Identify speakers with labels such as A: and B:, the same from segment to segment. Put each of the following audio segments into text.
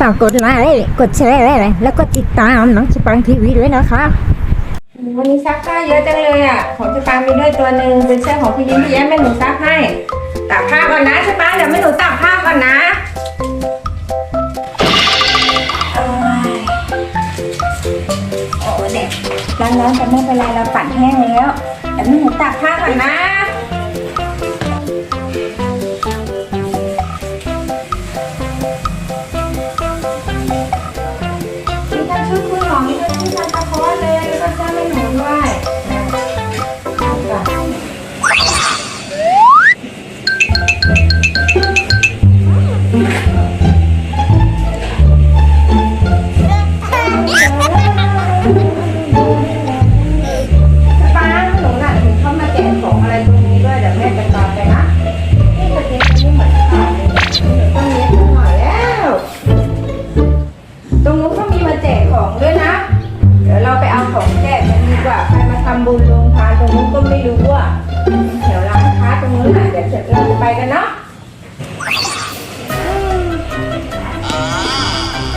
A: ฝากกดไลค์ กดแชร์ แล้วก็ติดตามน้องสปังทีวีด้วยนะคะ
B: วันนี้ซักผ้าเยอะจังเลยอะ ของสปางมีด้วยตัวหนึ่งเป็นเสื้อของพี่ยิ้มพี่แย้มแม่หนูซักให้ตากผ้าก่อนนะสปางเดี๋ยวแม่หนูตากผ้าก่อนนะโอ้ยโอ้เด็กร้อนๆแต่ไม่เป็นไรเราปั่นแห้งแล้วเดี๋ยวแม่หนูตากผ้าก่อนนะ ของด้วยนะ เดี๋ยวเราไปเอาของแจกกันดีกว่าใครมาทำบุญลงทานตรงนู้นก็ไม่รู้อะเดี๋ยวร้านค้าตรงนู้นน่ะเดี๋ยวเสราจะไปกันเนาะ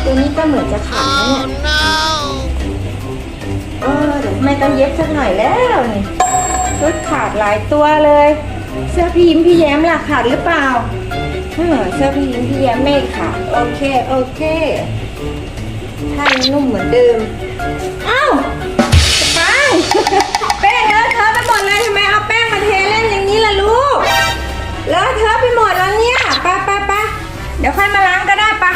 B: ตัวนี้ก็เหมือนจะขาดนะเนี่ยเออเดี๋ยวไม่ต้องเย็บสักหน่อยแล้วนี่ชุดขาดหลายตัวเลย เสื้อพี่ยิ้มพี่แย้มล่ะขาดหรือเปล่าเสื้อพี่ยิ้มพี่แย้มไม่ขาดโอเคโอเค ผ้ายังนุ่มเหมือนเดิม อ้าวปังแป้งเลอะเทอะไปหมดเลยทำไมเอาแป้งมาเทเล่นอย่างนี้ล่ะลูก เลอะเทอะไปหมดแล้วเนี่ยไปไปไปเดี๋ยวค่อยมาล้างก็ได้ปะ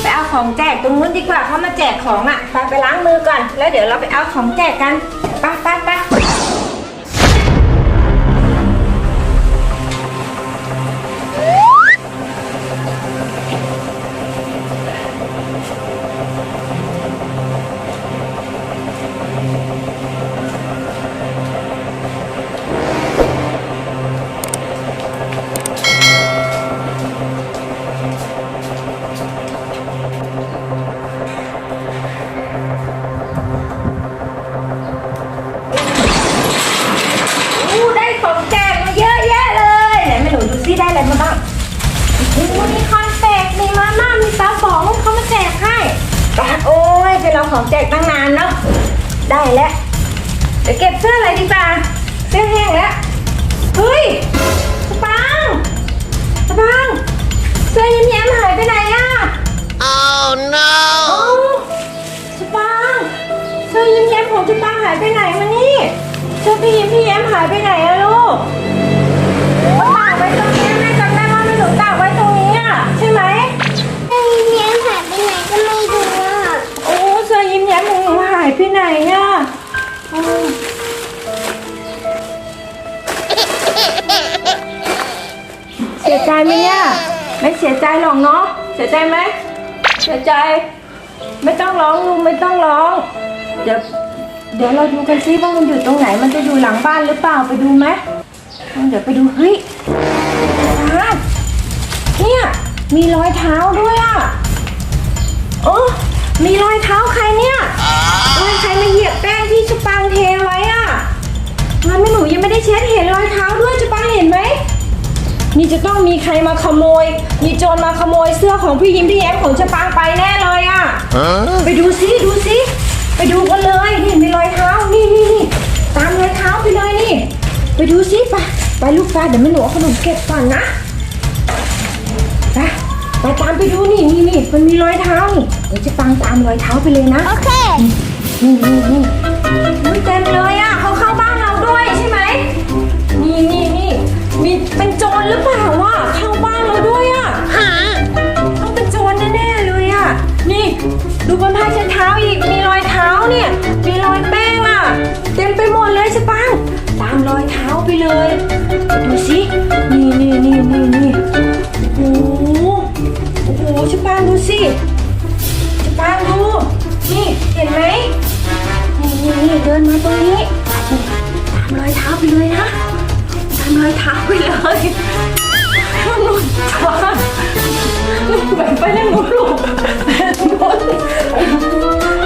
B: ไปเอาของแจกตรงนู้นดีกว่าเขามาแจกของอะไปไปล้างมือก่อน แล้วเดี๋ยวเราไปเอาของแจกกันไปไปไป ของแจกตั้งนานเนาะได้แล้วเดี๋ยวเก็บเสื้ออะไรดีกว่าเสื้อแห้งแล้วเฮ้ยสปังสปังเสื้อยิ้มแย้มหายไปไหนอะ
C: Oh no!
B: เอ้าสปังเสื้อยิ้มแย้มของสปังหายไปไหนมานี่เสื้อพี่ยิ้มพี่แย้มหายไปไหนอะ เสียใจไหมเนี่ย ไม่เสียใจหรอกเนาะ เสียใจไหม เสียใจ ไม่ต้องร้องลุงไม่ต้องร้อง เดี๋ยว เดี๋ยวเราดูกันซิว่ามันอยู่ตรงไหน มันจะอยู่หลังบ้านหรือเปล่าไปดูไหมเดี๋ยวไปดูเฮ้ยอ้าวเนี่ย มีรอยเท้าด้วยอะโอ้มีรอยเท้าใครเนี่ยรอยใครมาเหยียบแป้งที่ชุปังเทไว้อะมันไม่หนูยังไม่ได้เช็ดเห็นรอยเท้า นี่จะต้องมีใครมาขโมย มีโจรมาขโมยเสื้อของพี่ยิ้มพี่แย้มของชะปางไปแน่เลยอะ
C: Huh?
B: ไปดูซิดูซิไปดูกันเลยนี่มีรอยเท้า นี่นี่นี่ตามรอยเท้าไปเลยนี่ ไปดูซิไปไปลูกฟ้าเดี๋ยวแม่หนูเอาขนมเก็บก่อนนะไปไปตามไปดูนี่นี่นี่มันมีรอยเท้านี่เดี๋ยวจะฟังตามรอยเท้าไปเลยนะ
D: โอเค
B: นี่นี่นี่มันเต็มเลยอะเเป็นโจรหรือเปล่าวะเข้าบ้านเราด้วยอะต้องเป็นโจรแน่ๆเลยอะนี่ดูบนผ้าเช็ดเท้าอีกมีรอยเท้าเนี่ย มีรอยแป้งอะเต็มไปหมดเลยใช่ปังตามรอยเท้าไปเลย ดูสินี่นี่นี่นี่นี่ แบบไปนั่งหนูลูกโดน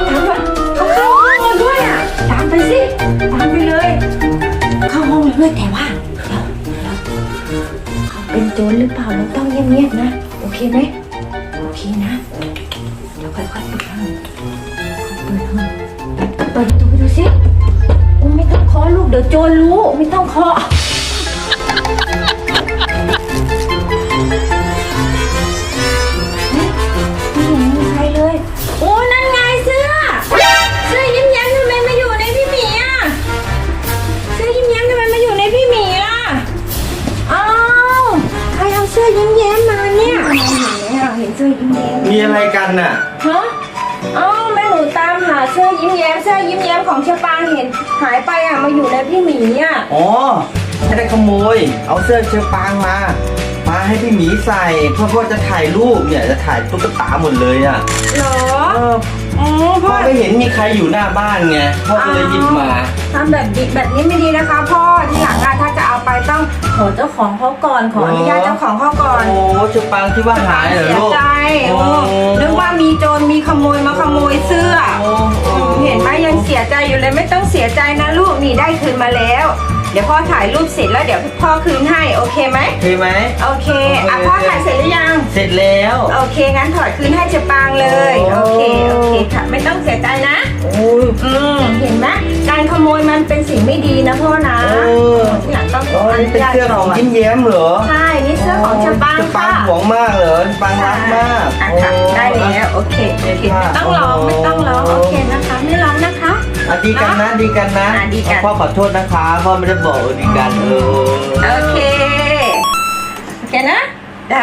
B: ถามว่าเขาเข้าห้องเราด้วยอะตามไปสิตามไปเลย เข้าห้องเราด้วยแต่ว่าเขาเป็นโจรหรือเปล่าเราต้องเงียบๆนะ โอเคไหมโอเคนะเดี๋ยวค่อยๆเปิดห้องเปิดห้องเปิดประตูไปดูสิโอ้ไม่ต้องเคาะลูกเดี๋ยวโจรรู้ไม่ต้องเคาะ เห็นเสื้อยิ้มแย้ม
E: มีอะไรกันน่ะ
B: ฮะอ้าวแม่หนูตามหาเสื้อยิ้มแย้มเสื้อยิ้มแย้มของเชอปางเห็น หายไปอะมาอยู่ในพี่หมีอะ
E: อ๋อไม่ได้ขโมย เอาเสื้อเชือปางมา มาให้พี่หมีใส่ เพื่อพ่อจะถ่ายรูปเนี่ยจะถ่ายตุ๊กตาหมดเลยอะ
B: เหรอ
E: เออ
B: อ๋อ
E: พ่
B: พ่
E: อ
B: อ
E: ไม่เห็นมีใครอยู่หน้าบ้านไงพ่อก็เลยหยิบมา
B: ทำแบบนี้แบบนี้ไม่ดีนะคะ พ่อที่หลังอะถ้าจะเอา ไปต้องขอเจ้าของเขาก่อนขออนุญาตเจ้าของเขาก่อน
E: โอ้เชือปางที่ว่าหายเหรอ
B: เสีย
E: ลูก
B: ใจโอ้นึกว่ามีโจรมีขโมยมาขโมยเสื้อ
E: โอ้โอ้
B: เห็นไหมยังเสียใจอยู่เลยไม่ต้องเสียใจนะลูกนี่ได้คืนมาแล้ว เดี๋ยวพ่อถ่ายรูปเสร็จแล้วเดี๋ยวพ่อคืนให้โอเคไหม
E: เคยไหม
B: โอเคอะพ่อถ่ายเสร็จหรือยัง
E: เสร็จแล้ว
B: โอเคงั้นถอดคืนให้เจะปางเลย
E: โอ้
B: โอเคโอเคค่ะไม่ต้องเสียใจนะ
E: โอ้ย
B: อืมเห็นไหมการขโมยมันเป็นสิ่งไม่ดีนะพ่อนะ
E: เออ
B: ที่หลังต้ องข
E: อ๋
B: อ
E: อ
B: อ
E: นี่
B: นุ
E: เป็น
B: ญาต
E: เสื้อของ
B: ก่อน
E: ยิ้มแย้มเหรอ
B: ใช่นี่เสื้อของเชอปาง
E: เชือปา
B: ค่ะ
E: งหวงมากเหรอปางรักมาก
B: อะค่ะได้แล้วโอเคโอเคไม่ต้องร้องไม่ต้องร้องโอเคนะคะ ไม่ร้องนะคะ
E: อะดีกันนะดีกันนะ
B: อะดีกัน
E: พ่อขอโทษนะคะพ่อไม่ได้บอกว่าดีกันเออ
B: โอเค โอเคนะ ได้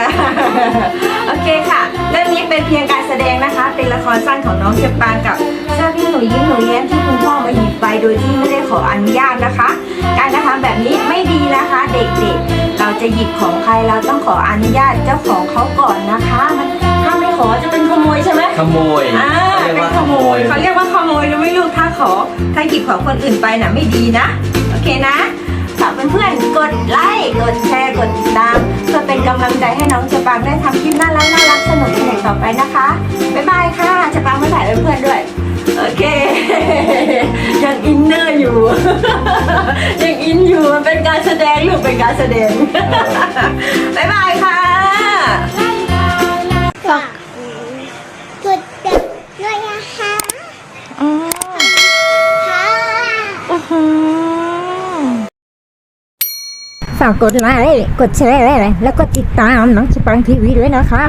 B: โอเคค่ะ เรื่องนี้เป็นเพียงการแสดงนะคะ เป็นละครสั้นของน้องเชอปางกับเจ้าพี่หนูยิ้มหนูแย้มที่คุณพ่อมาหยิบไปโดยที่ไม่ได้ขออนุญาตนะคะ การกระทำแบบนี้ไม่ดีนะคะ เด็กๆ เราจะหยิบของใครเราต้องขออนุญาตเจ้าของเขาก่อนนะคะ มันถ้าไม่ขอจะเป็นขโมยใช่ไหม
E: ขโมย
B: อ่า
E: ขารียก
B: เป็น
E: ว่า
B: ขโมยเขาเรียกว่าขโมยรู้ไหมลูกถ้าขอถ้าหยิบของคนอื่นไปน่ะไม่ดีนะ โอเคนะฝากเพื่อนๆกดไลค์กดแชร์กดติดตามเพื่อเป็นกำลังใจให้น้องเจปังได้ทำคลิปน่ารักน่ารักสนุกสนุกต่อไปนะคะบ๊ายบายค่ะเจปังมาถ่ายเพื่อนๆด้วย โอเค ยังอินเนอร์อยู่ ยังอินอยู่มันเป็นการแสดงลูกเป็นการแสดงบ๊ายบายค่ะ
D: ฝากกดติดด้วยนะคะค่ะ
A: ฝากกดไลค์กดแชร์แล้วก็ติดตามน้องสปังทีวีด้วยนะคะ